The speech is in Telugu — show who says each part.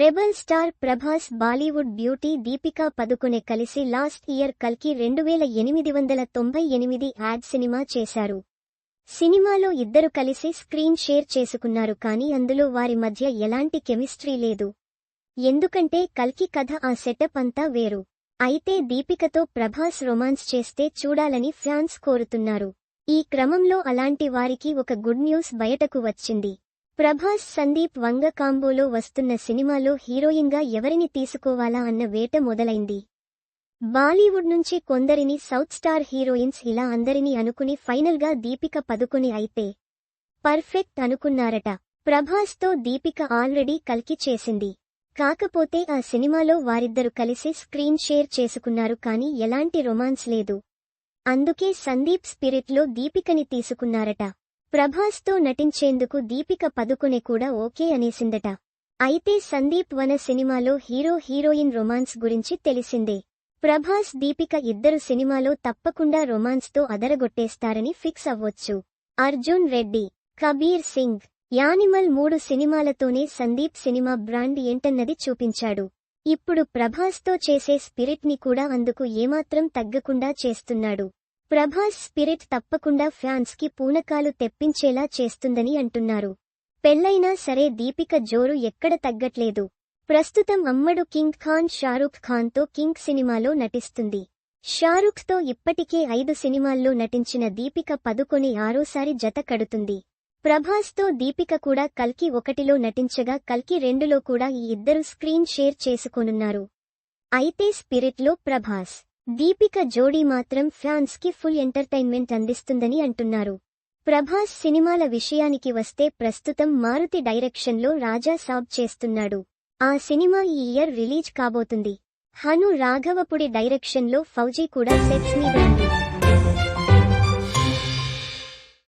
Speaker 1: Rebel star Prabhas Bollywood beauty Deepika Padukone కలిసి లాస్ట్ ఇయర్ కల్కి రెండు వేల ఎనిమిది వందల తొంభై ఎనిమిది యాడ్ సినిమా చేశారు. సినిమాలో ఇద్దరు కలిసి స్క్రీన్ షేర్ చేసుకున్నారు కానీ అందులో వారి మధ్య ఎలాంటి కెమిస్ట్రీ లేదు. ఎందుకంటే కల్కి కథ ఆ సెటప్ అంతా వేరు. అయితే దీపికతో ప్రభాస్ రొమాన్స్ చేస్తే చూడాలని ఫ్యాన్స్ కోరుతున్నారు. ఈ క్రమంలో అలాంటి వారికి ఒక గుడ్ న్యూస్ బయటకు వచ్చింది. ప్రభాస్ సందీప్ వంగ కాంబోలో వస్తున్న సినిమాలో హీరోయిన్గా ఎవరిని తీసుకోవాలా అన్న వేట మొదలైంది. బాలీవుడ్ నుంచి కొందరిని సౌత్ స్టార్ హీరోయిన్స్ ఇలా అందరినీ అనుకుని ఫైనల్గా దీపిక పదుకుని అయితే పర్ఫెక్ట్ అనుకున్నారట. ప్రభాస్తో దీపిక ఆల్రెడీ కల్కి చేసింది. కాకపోతే ఆ సినిమాలో వారిద్దరు కలిసి స్క్రీన్ షేర్ చేసుకున్నారు కానీ ఎలాంటి రొమాన్స్ లేదు. అందుకే సందీప్ స్పిరిట్లో దీపికని తీసుకున్నారట. ప్రభాస్తో నటించేందుకు దీపిక పదుకునే కూడా ఓకే అనేసిందట. అయితే సందీప్ వన సినిమాలో హీరో హీరోయిన్ రొమాన్స్ గురించి తెలిసిందే. ప్రభాస్ దీపిక ఇద్దరు సినిమాలో తప్పకుండా రొమాన్స్తో అదరగొట్టేస్తారని ఫిక్స్ అవ్వొచ్చు. అర్జున్ రెడ్డి కబీర్ సింగ్ యానిమల్ మూడు సినిమాలతోనే సందీప్ సినిమా బ్రాండ్ ఏంటన్నది చూపించాడు. ఇప్పుడు ప్రభాస్తో చేసే స్పిరిట్ని కూడా అందుకు ఏమాత్రం తగ్గకుండా చేస్తున్నాడు. ప్రభాస్ స్పిరిట్ తప్పకుండా ఫ్యాన్స్కి పూనకాలు తెప్పించేలా చేస్తుందని అంటున్నారు. పెళ్ళైనా సరే దీపిక జోరు ఎక్కడ తగ్గట్లేదు. ప్రస్తుతం అమ్మడు కింగ్ ఖాన్ షారూఖ్ ఖాన్తో కింగ్ సినిమాలో నటిస్తుంది. షారూఖ్తో ఇప్పటికే ఐదు సినిమాల్లో నటించిన దీపిక పదుకొని ఆరోసారి జత కడుతుంది. ప్రభాస్తో దీపిక కూడా కల్కి ఒకటిలో నటించగా కల్కి రెండులో కూడా ఈ ఇద్దరు స్క్రీన్ షేర్ చేసుకోనున్నారు. అయితే స్పిరిట్లో ప్రభాస్ దీపిక జోడీ మాత్రం ఫ్యాన్స్కి ఫుల్ ఎంటర్టైన్మెంట్ అందిస్తుందని అంటున్నారు. ప్రభాస్ సినిమాల విషయానికి వస్తే ప్రస్తుతం మారుతి డైరెక్షన్లో రాజా సాబ్ చేస్తున్నాడు. ఆ సినిమా ఈ ఇయర్ రిలీజ్ కాబోతుంది. హను రాఘవపుడి డైరెక్షన్లో ఫౌజీ కూడా సెట్స్ మీద ఉంది.